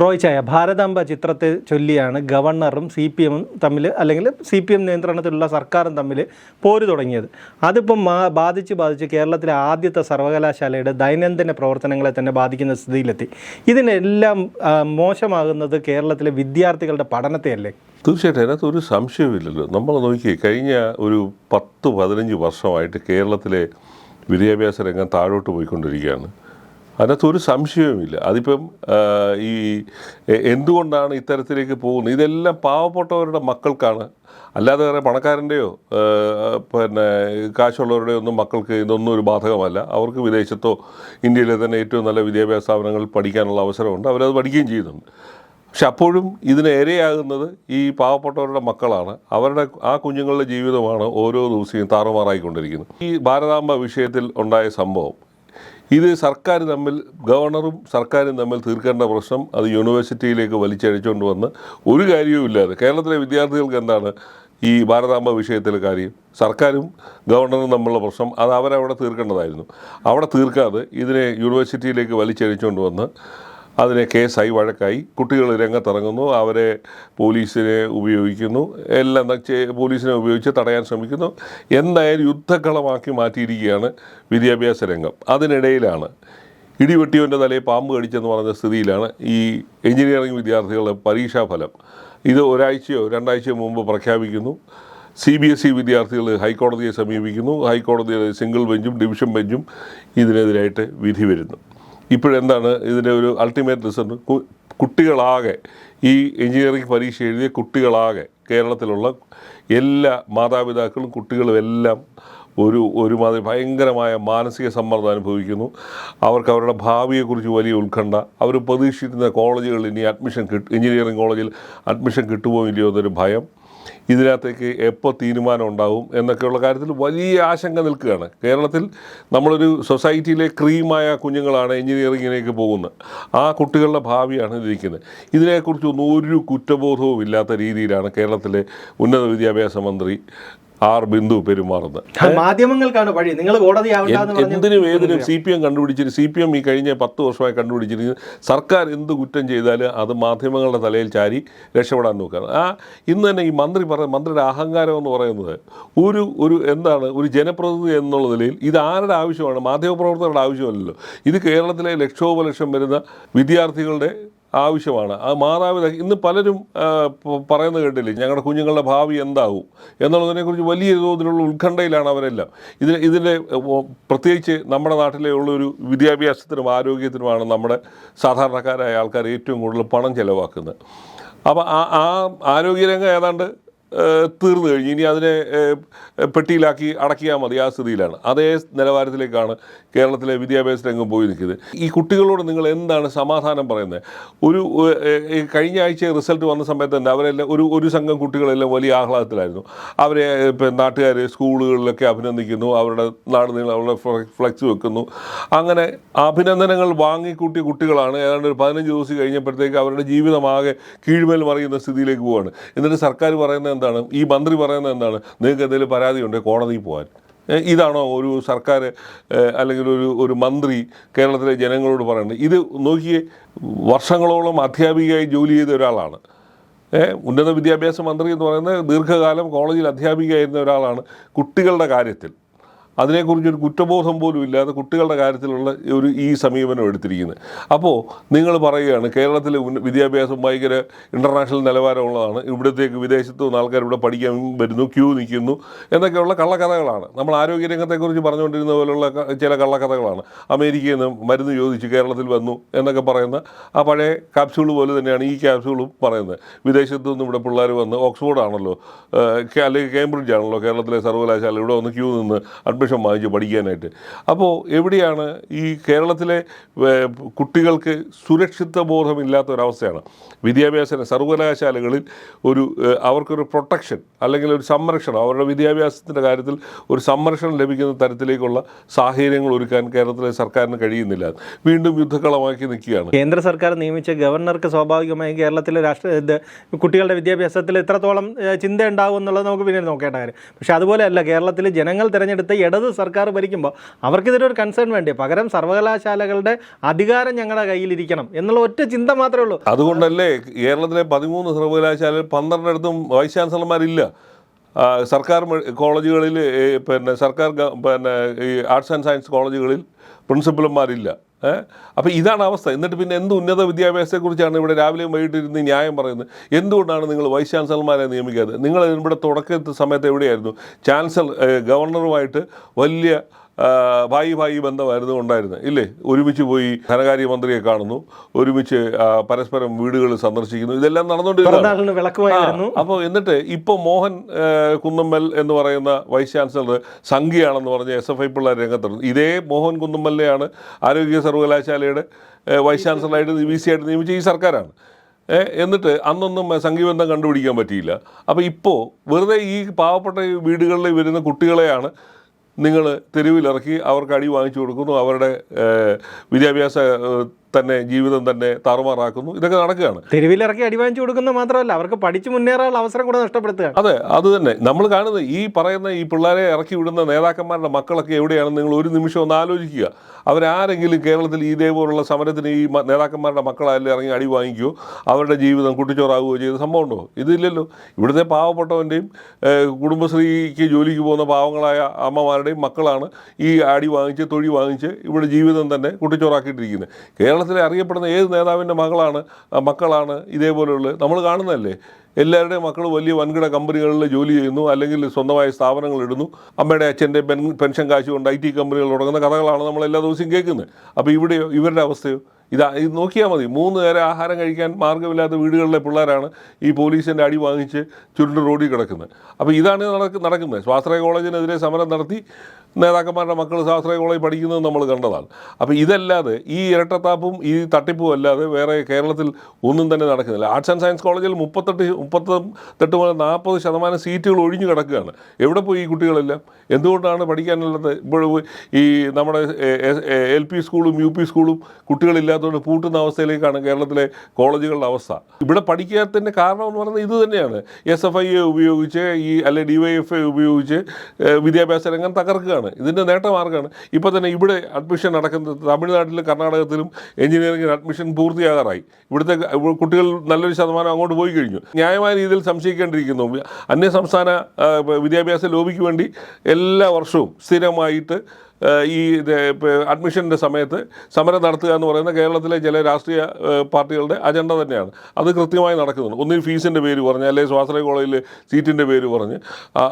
റോയ് ചായ ഭാരതാംബ ചിത്രത്തെ ചൊല്ലിയാണ് ഗവർണറും സി പി എമ്മും തമ്മിൽ അല്ലെങ്കിൽ സി പി എം നിയന്ത്രണത്തിലുള്ള സർക്കാരും തമ്മിൽ പോര് തുടങ്ങിയത്. അതിപ്പം മാ ബാധിച്ച് ബാധിച്ച് കേരളത്തിലെ ആദ്യത്തെ സർവകലാശാലയുടെ ദൈനംദിന പ്രവർത്തനങ്ങളെ തന്നെ ബാധിക്കുന്ന സ്ഥിതിയിലെത്തി. ഇതിനെല്ലാം മോശമാകുന്നത് കേരളത്തിലെ വിദ്യാർത്ഥികളുടെ പഠനത്തെയല്ലേ? തീർച്ചയായിട്ടും അതിനകത്ത് ഒരു സംശയമില്ലല്ലോ നമ്മൾ നോക്കി കഴിഞ്ഞ ഒരു പത്ത് പതിനഞ്ച് വർഷമായിട്ട് കേരളത്തിലെ വിദ്യാഭ്യാസ രംഗം താഴോട്ട് പോയിക്കൊണ്ടിരിക്കുകയാണ്. അതിനകത്ത് ഒരു സംശയവുമില്ല. അതിപ്പം ഈ എന്തുകൊണ്ടാണ് ഇത്തരത്തിലേക്ക് പോകുന്നത്? ഇതെല്ലാം പാവപ്പെട്ടവരുടെ മക്കൾക്കാണ്. അല്ലാതെ വേറെ പണക്കാരന്റെയോ പിന്നെ കാശുള്ളവരുടെയോ ഒന്നും മക്കൾക്ക് ഇതൊന്നും ഒരു ബാധകമല്ല. അവർക്ക് വിദേശത്തോ ഇന്ത്യയിലെ തന്നെ ഏറ്റവും നല്ല വിദ്യാഭ്യാസ സ്ഥാപനങ്ങളിൽ പഠിക്കാനുള്ള അവസരമുണ്ട്. അവരത് പഠിക്കുകയും ചെയ്യുന്നുണ്ട്. പക്ഷെ അപ്പോഴും ഇതിന് ഈ പാവപ്പെട്ടവരുടെ മക്കളാണ്. അവരുടെ ആ കുഞ്ഞുങ്ങളുടെ ജീവിതമാണ് ഓരോ ദിവസവും താറുമാറായിക്കൊണ്ടിരിക്കുന്നത്. ഈ ഭാരതാംബ വിഷയത്തിൽ ഉണ്ടായ സംഭവം ഇത് സർക്കാർ തമ്മിൽ ഗവർണറും സർക്കാരും തമ്മിൽ തീർക്കേണ്ട പ്രശ്നം അത് യൂണിവേഴ്സിറ്റിയിലേക്ക് വലിച്ചഴിച്ചുകൊണ്ട് വന്ന് ഒരു കാര്യവും ഇല്ലാതെ കേരളത്തിലെ വിദ്യാർത്ഥികൾക്ക് എന്താണ് ഈ ഭാരതാംബ വിഷയത്തിലെ കാര്യം? സർക്കാരും ഗവർണറും തമ്മിലുള്ള പ്രശ്നം അത് അവരവിടെ തീർക്കേണ്ടതായിരുന്നു. അവിടെ തീർക്കാതെ ഇതിനെ യൂണിവേഴ്സിറ്റിയിലേക്ക് വലിച്ചഴിച്ചുകൊണ്ട് വന്ന് അതിനെ കേസായി വഴക്കായി കുട്ടികൾ രംഗത്തിറങ്ങുന്നു. അവരെ പോലീസിനെ ഉപയോഗിക്കുന്നു. എല്ലാം പോലീസിനെ ഉപയോഗിച്ച് തടയാൻ ശ്രമിക്കുന്നു. എന്തായാലും യുദ്ധക്കളമാക്കി മാറ്റിയിരിക്കുകയാണ് വിദ്യാഭ്യാസ രംഗം. അതിനിടയിലാണ് ഇടിവെട്ടിയവന്റെ തലയിൽ പാമ്പ് കടിച്ചെന്ന് പറഞ്ഞ സ്ഥിതിയിലാണ് ഈ എഞ്ചിനീയറിംഗ് വിദ്യാർത്ഥികളുടെ പരീക്ഷാഫലം ഇത് ഒരാഴ്ചയോ രണ്ടാഴ്ചയോ മുമ്പ് പ്രഖ്യാപിക്കുന്നു. സി ബി എസ് ഇ വിദ്യാർത്ഥികൾ ഹൈക്കോടതിയെ സമീപിക്കുന്നു. ഹൈക്കോടതിയുടെ സിംഗിൾ ബെഞ്ചും ഡിവിഷൻ ബെഞ്ചും ഇതിനെതിരായിട്ട് വിധി വരുന്നു. ഇപ്പോഴെന്താണ് ഇതിന്റെ ഒരു അൾട്ടിമേറ്റ് റിസൾട്ട് കുട്ടികളാകെ ഈ എഞ്ചിനീയറിംഗ് പരീക്ഷ എഴുതിയ കുട്ടികളാകെ കേരളത്തിലുള്ള എല്ലാ മാതാപിതാക്കളും കുട്ടികളും എല്ലാം ഒരു ഒരുമാതിരി ഭയങ്കരമായ മാനസിക സമ്മർദ്ദം അനുഭവിക്കുന്നു. അവർക്ക് അവരുടെ ഭാവിയെക്കുറിച്ച് വലിയ ഉത്കണ്ഠ. അവർ പ്രതീക്ഷിക്കുന്ന കോളേജുകളിൽ ഇനി അഡ്മിഷൻ കിട്ടും എഞ്ചിനീയറിംഗ് കോളേജിൽ അഡ്മിഷൻ കിട്ടുമോ ഇല്ലയോ എന്നൊരു ഭയം. ഇതിനകത്തേക്ക് എപ്പോൾ തീരുമാനം ഉണ്ടാവും എന്നൊക്കെയുള്ള കാര്യത്തിൽ വലിയ ആശങ്ക നിൽക്കുകയാണ്. കേരളത്തിൽ നമ്മളൊരു സൊസൈറ്റിയിലെ ക്രീമായ കുഞ്ഞുങ്ങളാണ് എഞ്ചിനീയറിങ്ങിലേക്ക് പോകുന്നത്. ആ കുട്ടികളുടെ ഭാവിയാണ് ഇതിരിക്കുന്നത്. ഇതിനെക്കുറിച്ചൊന്നും ഒരു കുറ്റബോധവും ഇല്ലാത്ത രീതിയിലാണ് കേരളത്തിലെ ഉന്നത വിദ്യാഭ്യാസ മന്ത്രി ആർ ബിന്ദു പെരുമാറുന്നത്. മാധ്യമങ്ങൾക്കാണ് വഴി. നിങ്ങൾ കോടതി എന്തിനും ഏതിനും സി പി എം കണ്ടുപിടിച്ചിട്ട് സി പി എം ഈ കഴിഞ്ഞ പത്ത് വർഷമായി കണ്ടുപിടിച്ചിരിക്കുന്നത് സർക്കാർ എന്ത് കുറ്റം ചെയ്താലും അത് മാധ്യമങ്ങളുടെ തലയിൽ ചാരി രക്ഷപ്പെടാൻ നോക്കുകയാണ് ആ ഇന്ന് തന്നെ ഈ മന്ത്രി പറ മന്ത്രിയുടെ അഹങ്കാരം എന്ന് പറയുന്നത് ഒരു ഒരു എന്താണ് ഒരു ജനപ്രതിനിധി എന്നുള്ള നിലയിൽ ഇത് ആരുടെ ആവശ്യമാണ്? മാധ്യമപ്രവർത്തകരുടെ ആവശ്യമല്ലല്ലോ. ഇത് കേരളത്തിലെ ലക്ഷോപലക്ഷം വരുന്ന വിദ്യാർത്ഥികളുടെ ആവശ്യമാണ്. അത് മാതാപിതാക്കൾ ഇന്ന് പലരും പറയുന്നത് കേട്ടില്ലേ ഞങ്ങളുടെ കുഞ്ഞുങ്ങളുടെ ഭാവി എന്താകും എന്നുള്ളതിനെക്കുറിച്ച് വലിയ തോതിലുള്ള ഉത്കണ്ഠയിലാണ് അവരെല്ലാം. ഇതിന് ഇതിന്റെ പ്രത്യേകിച്ച് നമ്മുടെ നാട്ടിലെ ഉള്ളൊരു വിദ്യാഭ്യാസത്തിനും ആരോഗ്യത്തിനുമാണ് നമ്മുടെ സാധാരണക്കാരായ ആൾക്കാർ ഏറ്റവും കൂടുതൽ പണം ചിലവാക്കുന്നത്. അപ്പോൾ ആ ആ ആരോഗ്യരംഗം ഏതാണ്ട് തീർന്നു കഴിഞ്ഞു. ഇനി അതിനെ പെട്ടിയിലാക്കി അടക്കിയാൽ മതി. ആ സ്ഥിതിയിലാണ്. അതേ നിലവാരത്തിലേക്കാണ് കേരളത്തിലെ വിദ്യാഭ്യാസ രംഗം പോയി നിൽക്കുന്നത്. ഈ കുട്ടികളോട് നിങ്ങൾ എന്താണ് സമാധാനം പറയുന്നത്? ഒരു കഴിഞ്ഞ ആഴ്ച റിസൾട്ട് വന്ന സമയത്ത് തന്നെ അവരെല്ലാം ഒരു ഒരു സംഘം കുട്ടികളെല്ലാം വലിയ ആഹ്ലാദത്തിലായിരുന്നു. അവരെ നാട്ടുകാർ സ്കൂളുകളിലൊക്കെ അഭിനന്ദിക്കുന്നു. അവരുടെ നാട് നീളം അവരുടെ ഫ്ലക്സ് വെക്കുന്നു. അങ്ങനെ അഭിനന്ദനങ്ങൾ വാങ്ങിക്കൂട്ടിയ കുട്ടികളാണ്. ഏതാണ്ട് ഒരു പതിനഞ്ച് ദിവസം കഴിഞ്ഞപ്പോഴത്തേക്ക് അവരുടെ ജീവിതമാകെ കീഴ്മേൽ മറിയുന്ന സ്ഥിതിയിലേക്ക് പോവുകയാണ് എന്നിട്ട് സർക്കാർ പറയുന്നത് എന്താണ്? ഈ മന്ത്രി പറയുന്നത് എന്താണ്? നിങ്ങൾക്ക് എന്തെങ്കിലും പരാതിയുണ്ട് കോടതിയിൽ പോകാൻ ഇതാണോ ഒരു സർക്കാർ അല്ലെങ്കിൽ ഒരു ഒരു മന്ത്രി കേരളത്തിലെ ജനങ്ങളോട് പറയുന്നത് ഇത് നോക്കിയേ വർഷങ്ങളോളം അധ്യാപികയായി ജോലി ചെയ്ത ഒരാളാണ്. ഉന്നത വിദ്യാഭ്യാസ മന്ത്രി എന്ന് പറയുന്നത് ദീർഘകാലം കോളേജിൽ അധ്യാപികയായിരുന്ന ഒരാളാണ് കുട്ടികളുടെ കാര്യത്തിൽ. അതിനെക്കുറിച്ച് ഒരു കുറ്റബോധം പോലും ഇല്ലാതെ കുട്ടികളുടെ കാര്യത്തിലുള്ള ഒരു ഈ സമീപനം എടുത്തിരിക്കുന്നത് അപ്പോൾ നിങ്ങൾ പറയുകയാണ് കേരളത്തിലെ വിദ്യാഭ്യാസം ഭയങ്കര ഇന്റർനാഷണൽ നിലവാരമുള്ളതാണ്. ഇവിടത്തേക്ക് വിദേശത്ത് നിന്ന് ആൾക്കാർ ഇവിടെ പഠിക്കാൻ വരുന്നു ക്യൂ നിൽക്കുന്നു എന്നൊക്കെയുള്ള കള്ളക്കഥകളാണ്. നമ്മൾ ആരോഗ്യരംഗത്തെക്കുറിച്ച് പറഞ്ഞുകൊണ്ടിരുന്ന പോലുള്ള ചില കള്ളക്കഥകളാണ്. അമേരിക്കയിൽ നിന്ന് മരുന്ന് ചോദിച്ച് കേരളത്തിൽ വന്നു എന്നൊക്കെ പറയുന്ന ആ പഴയ ക്യാപ്സ്യൂൾ പോലെ തന്നെയാണ് ഈ ക്യാപ്സ്യൂളും പറയുന്നത്. വിദേശത്ത് നിന്ന് ഇവിടെ പിള്ളേർ വന്ന് ഓക്സ്ഫോർഡ് ആണല്ലോ അല്ലെങ്കിൽ കേംബ്രിഡ്ജ് ആണല്ലോ കേരളത്തിലെ സർവകലാശാല ഇവിടെ വന്ന് ക്യൂ നിന്ന് അഡ്മിഷൻ വാങ്ങിച്ച് പഠിക്കാനായിട്ട്. അപ്പോൾ എവിടെയാണ് ഈ കേരളത്തിലെ കുട്ടികൾക്ക് സുരക്ഷിത ബോധമില്ലാത്ത ഒരവസ്ഥയാണ് വിദ്യാഭ്യാസ സർവകലാശാലകളിൽ ഒരു അവർക്കൊരു പ്രൊട്ടക്ഷൻ അല്ലെങ്കിൽ ഒരു സംരക്ഷണം അവരുടെ വിദ്യാഭ്യാസത്തിന്റെ കാര്യത്തിൽ ഒരു സംരക്ഷണം ലഭിക്കുന്ന തരത്തിലേക്കുള്ള സാഹചര്യങ്ങൾ ഒരുക്കാൻ കേരളത്തിലെ സർക്കാരിന് കഴിയുന്നില്ല. വീണ്ടും യുദ്ധക്കളമാക്കി നിൽക്കുകയാണ്. കേന്ദ്ര സർക്കാർ നിയമിച്ച ഗവർണർക്ക് സ്വാഭാവികമായും കേരളത്തിലെ രാഷ്ട്ര കുട്ടികളുടെ വിദ്യാഭ്യാസത്തിൽ എത്രത്തോളം ഏഹ്, ചിന്ത ഉണ്ടാകും എന്നുള്ളത് നമുക്ക് പിന്നീട് നോക്കേണ്ട കാര്യം. പക്ഷേ അതുപോലെയല്ല കേരളത്തിൽ ജനങ്ങൾ തിരഞ്ഞെടുത്ത ഇടത് സർക്കാർ ഭരിക്കുമ്പോൾ ഒരു കൺസേൺ വേണ്ടേ? പകരം സർവകലാശാലകളുടെ അധികാരം ഞങ്ങളുടെ കയ്യിലിരിക്കണം എന്നുള്ള ഒറ്റ ചിന്ത മാത്രമേ ഉള്ളൂ. അതുകൊണ്ടല്ലേ കേരളത്തിലെ പതിമൂന്ന് സർവകലാശാലയിൽ പന്ത്രണ്ടിടത്തും വൈസ് ചാൻസലർമാരില്ല സർക്കാർ കോളേജുകളിൽ പിന്നെ സർക്കാർ പിന്നെ ഈ ആർട്സ് ആൻഡ് സയൻസ് കോളേജുകളിൽ പ്രിൻസിപ്പൽമാരില്ല ഏഹ് അപ്പോൾ ഇതാണ് അവസ്ഥ. എന്നിട്ട് പിന്നെ എന്ത് ഉന്നത വിദ്യാഭ്യാസത്തെക്കുറിച്ചാണ് ഇവിടെ രാവിലെയും വൈകിട്ട് ഇരുന്ന് ന്യായം പറയുന്നത്? എന്തുകൊണ്ടാണ് നിങ്ങൾ വൈസ് ചാൻസലർമാരെ നിയമിക്കാത്തത്? നിങ്ങൾ ഇവിടെ തുടക്കത്തെ സമയത്ത് എവിടെയായിരുന്നു? ചാൻസലർ ഗവർണറുമായിട്ട് വലിയ ഭായി ഭായി ബന്ധമായിരുന്നു ഉണ്ടായിരുന്നത്. ഇല്ലേ? ഒരുമിച്ച് പോയി ധനകാര്യമന്ത്രിയെ കാണുന്നു. ഒരുമിച്ച് പരസ്പരം വീടുകൾ സന്ദർശിക്കുന്നു. ഇതെല്ലാം നടന്നുകൊണ്ടിരിക്കുന്നു അപ്പോൾ എന്നിട്ട് ഇപ്പോൾ മോഹൻ കുന്നമ്മൽ എന്ന് പറയുന്ന വൈസ് ചാൻസലർ സംഘിയാണെന്ന് പറഞ്ഞ് എസ് എഫ് ഐ പിള്ളേർ രംഗത്തുണ്ട്. ഇതേ മോഹൻ കുന്നമ്മലിനെയാണ് ആരോഗ്യ സർവകലാശാലയുടെ വൈസ് ചാൻസലറായിട്ട് വി സി ആയിട്ട് നിയമിച്ച ഈ സർക്കാരാണ്. എന്നിട്ട് അന്നൊന്നും സംഘീബന്ധം കണ്ടുപിടിക്കാൻ പറ്റിയില്ല. അപ്പോൾ ഇപ്പോൾ വെറുതെ ഈ പാവപ്പെട്ട വീടുകളിൽ വരുന്ന കുട്ടികളെയാണ് നിങ്ങൾ തെരുവിലിറക്കി അവർക്ക് അടി വാങ്ങിച്ചു കൊടുക്കുന്നു. അവരുടെ വിദ്യാഭ്യാസ തന്നെ ജീവിതം തന്നെ താറുമാറാക്കുന്നു. ഇതൊക്കെ നടക്കുകയാണ്. തെരുവിലിറക്കി അടിവാങ്ങിച്ചു കൊടുക്കുന്ന മാത്രമല്ല അവർക്ക് പഠിച്ചു മുന്നേറാനുള്ള അവസരം കൂടെ നഷ്ടപ്പെടുത്തുക. അതെ അത് തന്നെ. നമ്മൾ കാണുന്നത് ഈ പറയുന്ന ഈ പിള്ളേരെ ഇറക്കി വിടുന്ന നേതാക്കന്മാരുടെ മക്കളൊക്കെ എവിടെയാണ് നിങ്ങൾ ഒരു നിമിഷം ഒന്ന് ആലോചിക്കുക. അവരാരെങ്കിലും കേരളത്തിൽ ഇതേപോലുള്ള സമരത്തിന് ഈ നേതാക്കന്മാരുടെ മക്കളായാലും ഇറങ്ങി അടി വാങ്ങിക്കുകയോ അവരുടെ ജീവിതം കുട്ടിച്ചോറാവുകയോ ചെയ്ത സംഭവം ഉണ്ടോ? ഇതില്ലല്ലോ. ഇവിടുത്തെ പാവപ്പെട്ടവന്റെയും കുടുംബശ്രീക്ക് ജോലിക്ക് പോകുന്ന പാവങ്ങളായ അമ്മമാരുടെയും മക്കളാണ് ഈ അടി വാങ്ങിച്ച് തൊഴി വാങ്ങിച്ച് ഇവിടെ ജീവിതം തന്നെ കുട്ടിച്ചോറാക്കിയിട്ടിരിക്കുന്നത്. കേരളത്തിലെ അറിയപ്പെടുന്ന ഏത് നേതാവിന്റെ മകളാണ് മക്കളാണ് ഇതേപോലെയുള്ള നമ്മൾ കാണുന്നതല്ലേ? എല്ലാവരുടെയും മക്കൾ വലിയ വൻകിട കമ്പനികളിൽ ജോലി ചെയ്യുന്നു അല്ലെങ്കിൽ സ്വന്തമായ സ്ഥാപനങ്ങൾ ഇടുന്നു. അമ്മയുടെ അച്ഛന്റെ പെൻ പെൻഷൻ കാശ് കൊണ്ട് ഐ ടി കമ്പനികൾ തുടങ്ങുന്ന കഥകളാണ് നമ്മൾ എല്ലാ ദിവസവും കേൾക്കുന്നത്. അപ്പോൾ ഇവിടെയോ ഇവരുടെ അവസ്ഥയോ? ഇതാ ഇത് നോക്കിയാൽ മതി. മൂന്ന് നേരം ആഹാരം കഴിക്കാൻ മാർഗമില്ലാത്ത വീടുകളിലെ പിള്ളേരാണ് ഈ പോലീസിന്റെ അടി വാങ്ങിച്ച് ചുരുണ്ട് റോഡിൽ കിടക്കുന്നത്. അപ്പോൾ ഇതാണ് നടക്ക് നടക്കുന്നത്. സ്വാശ്രയ കോളേജിനെതിരെ സമരം നടത്തി നേതാക്കന്മാരുടെ മക്കൾ ശാസ്ത്ര കോളേജ് പഠിക്കുന്നത് നമ്മൾ കണ്ടതാണ്. അപ്പോൾ ഇതല്ലാതെ ഈ ഇരട്ടത്താപ്പും ഈ തട്ടിപ്പും അല്ലാതെ വേറെ കേരളത്തിൽ ഒന്നും തന്നെ നടക്കുന്നില്ല. ആർട്സ് ആൻഡ് സയൻസ് കോളേജിൽ മുപ്പത്തെട്ട് മുപ്പത്തെട്ട് മുതൽ നാൽപ്പത് ശതമാനം സീറ്റുകൾ ഒഴിഞ്ഞു കിടക്കുകയാണ്. എവിടെ പോയി ഈ കുട്ടികളെല്ലാം? എന്തുകൊണ്ടാണ് പഠിക്കാനുള്ളത് ഇപ്പോൾ ഈ നമ്മുടെ എൽ പി സ്കൂളും യു പി സ്കൂളും കുട്ടികളില്ലാത്തതുകൊണ്ട് പൂട്ടുന്ന അവസ്ഥയിലേക്കാണ് കേരളത്തിലെ കോളേജുകളുടെ അവസ്ഥ. ഇവിടെ പഠിക്കാത്തതിന്റെ കാരണം എന്ന് പറയുന്നത് ഇത് തന്നെയാണ്. എസ് എഫ് ഐ എ ഉപയോഗിച്ച് ഈ അല്ലെ ഡി വൈ എഫ് ഐ ഉപയോഗിച്ച് വിദ്യാഭ്യാസ രംഗം തകർക്കുകയാണ്. ഇതിന്റെ നേട്ടമാർക്കാണ് ഇപ്പോൾ തന്നെ ഇവിടെ അഡ്മിഷൻ നടക്കുന്നത് തമിഴ്നാട്ടിലും കർണാടകത്തിലും എഞ്ചിനീയറിംഗിന് അഡ്മിഷൻ പൂർത്തിയാകാറായി. ഇവിടുത്തെ കുട്ടികൾ നല്ലൊരു ശതമാനം അങ്ങോട്ട് പോയി കഴിഞ്ഞു. ന്യായമായ രീതിയിൽ സംശയിക്കേണ്ടിയിരിക്കുന്നു. അന്യ സംസ്ഥാന വിദ്യാഭ്യാസ ലോബിക്ക് വേണ്ടി എല്ലാ വർഷവും സ്ഥിരമായിട്ട് ഈ അഡ്മിഷന്റെ സമയത്ത് സമരം നടത്തുക എന്ന് പറയുന്ന കേരളത്തിലെ ചില രാഷ്ട്രീയ പാർട്ടികളുടെ അജണ്ട തന്നെയാണ്. അത് കൃത്യമായി നടക്കുന്നുണ്ട്. ഒന്നിൽ ഫീസിന്റെ പേര് പറഞ്ഞ് അല്ലെങ്കിൽ സ്വാശ്രയ കോളേജിൽ സീറ്റിന്റെ പേര് പറഞ്ഞ്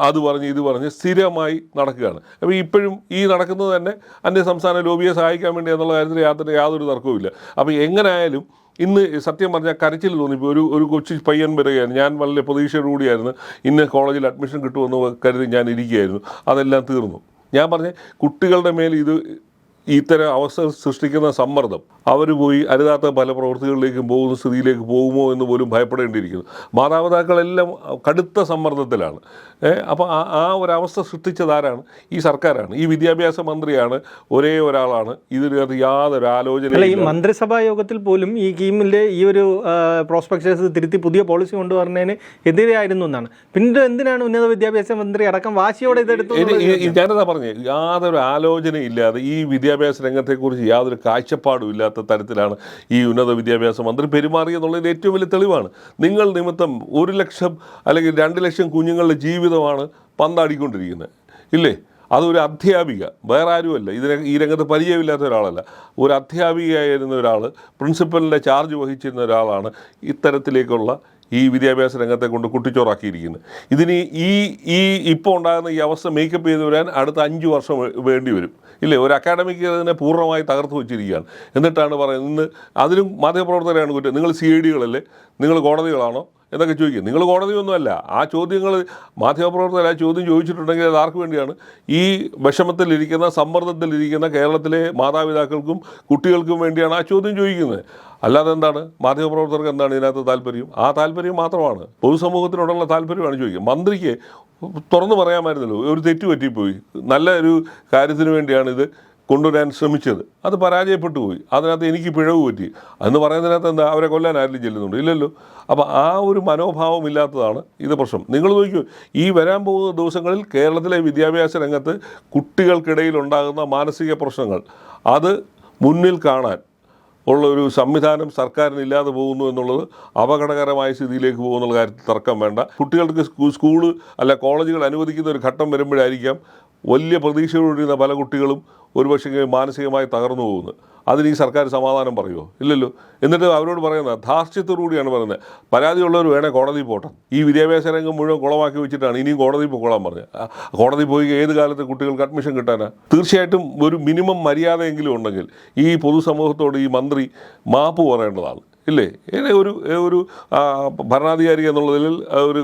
അത് പറഞ്ഞ് ഇത് പറഞ്ഞ് സ്ഥിരമായി നടക്കുകയാണ്. അപ്പോൾ ഇപ്പോഴും ഈ നടക്കുന്നത് തന്നെ അന്യ സംസ്ഥാന ലോബിയെ സഹായിക്കാൻ വേണ്ടി എന്നുള്ള കാര്യത്തിൽ യാതൊരു യാതൊരു തർക്കവുമില്ല അപ്പോൾ എങ്ങനെയായാലും ഇന്ന് സത്യം പറഞ്ഞാൽ കരച്ചിൽ തോന്നിപ്പോൾ ഒരു ഒരു കൊച്ചു പയ്യൻ വരികയാണ് ഞാൻ വളരെ പ്രതീക്ഷയോടുകൂടിയായിരുന്നു ഇന്ന് കോളേജിൽ അഡ്മിഷൻ കിട്ടുമെന്ന് കരുതി ഞാൻ ഇരിക്കുകയായിരുന്നു. അതെല്ലാം തീർന്നു. ഞാൻ പറഞ്ഞ കുട്ടികളുടെ മേൽ ഇത് ഇത്തരം അവസ്ഥ സൃഷ്ടിക്കുന്ന സമ്മർദ്ദം. അവർ പോയി അരുതാത്ത പല പ്രവൃത്തികളിലേക്കും പോകുന്ന സ്ഥിതിയിലേക്ക് പോകുമോ എന്ന് പോലും ഭയപ്പെടേണ്ടിയിരിക്കുന്നു. മാതാപിതാക്കളെല്ലാം കടുത്ത സമ്മർദ്ദത്തിലാണ്. അപ്പോൾ ആ ആ ഒരവസ്ഥ സൃഷ്ടിച്ചതാരാണ്? ഈ സർക്കാരാണ്. ഈ വിദ്യാഭ്യാസ മന്ത്രിയാണ് ഒരേ ഒരാളാണ്. ഇതിനകത്ത് യാതൊരു ആലോചന ഈ മന്ത്രിസഭാ യോഗത്തിൽ പോലും ഈ കീമിന്റെ ഈ ഒരു പ്രോസ്പെക്ടേഴ്സ് തിരുത്തി പുതിയ പോളിസി കൊണ്ടുവരുന്നതിന് എതിരെയായിരുന്നു എന്നാണ്. പിന്നീട് എന്തിനാണ് ഉന്നത വിദ്യാഭ്യാസ മന്ത്രി അടക്കം വാശിയോടെ ഇതെടുത്ത് ഞാനെന്താ പറഞ്ഞത് യാതൊരു ആലോചനയില്ലാതെ ഈ വിദ്യാഭ്യാസ രംഗത്തെക്കുറിച്ച് യാതൊരു കാഴ്ചപ്പാടും ഇല്ലാത്ത തരത്തിലാണ് ഈ ഉന്നത വിദ്യാഭ്യാസ മന്ത്രി പെരുമാറിയെന്നുള്ളതിന്റെ ഏറ്റവും വലിയ തെളിവാണ്. നിങ്ങൾ നിമിത്തം ഒരു ലക്ഷം അല്ലെങ്കിൽ രണ്ട് ലക്ഷം കുഞ്ഞുങ്ങളുടെ ജീവിതമാണ് പന്താടിക്കൊണ്ടിരിക്കുന്നത്. ഇല്ലേ? അതൊരു അധ്യാപിക. വേറെ ആരുമല്ല. ഇതിനെ ഈ രംഗത്ത് പരിചയമില്ലാത്ത ഒരാളല്ല. ഒരു അധ്യാപികയായിരുന്ന ഒരാൾ പ്രിൻസിപ്പലിന്റെ ചാർജ് വഹിച്ചിരുന്ന ഒരാളാണ് ഇത്തരത്തിലേക്കുള്ള ഈ വിദ്യാഭ്യാസ രംഗത്തെ കൊണ്ട് കുട്ടിച്ചോറാക്കിയിരിക്കുന്നത് ഇതിന് ഈ ഈ ഇപ്പോൾ ഉണ്ടാകുന്ന ഈ അവസ്ഥ മേക്കപ്പ് ചെയ്ത് വരാൻ അടുത്ത അഞ്ച് വർഷം വേണ്ടി വരും. ഇല്ലേ? ഒരു അക്കാഡമിക് ഇതിനെ പൂർണമായി തകർത്ത് വെച്ചിരിക്കുകയാണ്. എന്നിട്ടാണ് പറയുന്നത് ഇന്ന് അതിലും മാധ്യമപ്രവർത്തകരാണ് കുറ്റം. നിങ്ങൾ സി ഐ ഡികളല്ലേ നിങ്ങൾ കോടതികളാണോ? എന്നൊക്കെ ചോദിക്കും. നിങ്ങൾ കോടതിയൊന്നുമല്ല. ആ ചോദ്യങ്ങൾ മാധ്യമപ്രവർത്തകർ ആ ചോദ്യം ചോദിച്ചിട്ടുണ്ടെങ്കിൽ അത് ആർക്ക് വേണ്ടിയാണ്? ഈ വിഷമത്തിലിരിക്കുന്ന സമ്മർദ്ദത്തിലിരിക്കുന്ന കേരളത്തിലെ മാതാപിതാക്കൾക്കും കുട്ടികൾക്കും വേണ്ടിയാണ് ആ ചോദ്യം ചോദിക്കുന്നത്. അല്ലാതെ എന്താണ്? മാധ്യമപ്രവർത്തകർക്ക് എന്താണ് ഇതിനകത്ത് താല്പര്യം? ആ താല്പര്യം മാത്രമാണ്. പൊതുസമൂഹത്തിനോടുള്ള താല്പര്യമാണ് ചോദിക്കുക. മന്ത്രിക്ക് തുറന്നു പറയാമായിരുന്നല്ലോ ഒരു തെറ്റ് പറ്റിപ്പോയി. നല്ല ഒരു കാര്യത്തിന് വേണ്ടിയാണ് ഇത് കൊണ്ടുവരാൻ ശ്രമിച്ചത്. അത് പരാജയപ്പെട്ടു പോയി. അതിനകത്ത് എനിക്ക് പിഴവ് പറ്റി. എന്ന് പറയുന്നതിനകത്ത് എന്താ അവരെ കൊല്ലാൻ ആരെങ്കിലും ചെല്ലുന്നുണ്ട്? ഇല്ലല്ലോ. അപ്പോൾ ആ ഒരു മനോഭാവം ഇല്ലാത്തതാണ് ഇത് പ്രശ്നം. നിങ്ങൾ നോക്കൂ ഈ വരാൻ പോകുന്ന ദിവസങ്ങളിൽ കേരളത്തിലെ വിദ്യാഭ്യാസ രംഗത്ത് കുട്ടികൾക്കിടയിൽ ഉണ്ടാകുന്ന മാനസിക പ്രശ്നങ്ങൾ അത് മുന്നിൽ കാണാൻ ഉള്ള ഒരു സംവിധാനം സർക്കാരിന് ഇല്ലാതെ പോകുന്നു എന്നുള്ളത് അപകടകരമായ സ്ഥിതിയിലേക്ക് പോകുന്നുള്ള കാര്യത്തിൽ തർക്കം വേണ്ട. കുട്ടികൾക്ക് സ്കൂൾ അല്ല കോളേജുകൾ അനുവദിക്കുന്ന ഒരു ഘട്ടം വരുമ്പോഴായിരിക്കാം വലിയ പ്രതീക്ഷയോടിരുന്ന പല കുട്ടികളും ഒരുപക്ഷെ മാനസികമായി തകർന്നു പോകുന്നത് അതിന് ഈ സർക്കാർ സമാധാനം പറയുമോ ഇല്ലല്ലോ. എന്നിട്ട് അവരോട് പറയുന്നത് ധാർഷ്ട്യത്തോടുകൂടിയാണ് പറയുന്നത്. പരാതിയുള്ളവർ വേണേൽ കോടതി പോട്ടെ. ഈ വിദ്യാഭ്യാസ രംഗം മുഴുവൻ കുളമാക്കി വെച്ചിട്ടാണ് ഇനിയും കോടതി പോയിക്കോളാൻ പറഞ്ഞത്. കോടതി പോയി ഏത് കാലത്ത് കുട്ടികൾക്ക് അഡ്മിഷൻ കിട്ടാനാ? തീർച്ചയായിട്ടും ഒരു മിനിമം മര്യാദയെങ്കിലും ഉണ്ടെങ്കിൽ ഈ പൊതുസമൂഹത്തോട് ഈ മന്ത്രി മാപ്പ് പറയേണ്ടതാണ്. ഇല്ലേ? ഒരു ഒരു ഭരണാധികാരി എന്നുള്ളതിൽ ഒരു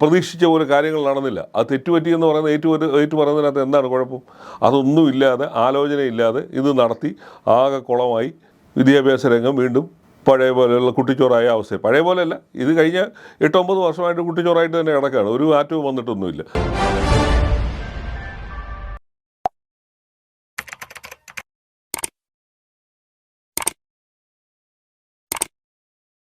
പ്രതീക്ഷിച്ച ഒരു കാര്യങ്ങൾ നടന്നില്ല. അത് തെറ്റുപറ്റി എന്ന് പറയുന്നത് ഏറ്റു ഏറ്റു പറയുന്നതിനകത്ത് എന്താണ് കുഴപ്പം? അതൊന്നുമില്ലാതെ ആലോചനയില്ലാതെ ഇത് നടത്തി ആകെ കുളമായി വിദ്യാഭ്യാസ രംഗം വീണ്ടും പഴയ പോലെയുള്ള കുട്ടിച്ചോറായ അവസ്ഥ പഴയ പോലെയല്ല. ഇത് കഴിഞ്ഞ എട്ടൊമ്പത് വർഷമായിട്ട് കുട്ടിച്ചോറായിട്ട് തന്നെ കിടക്കുകയാണ്. ഒരു മാറ്റവും വന്നിട്ടൊന്നുമില്ല.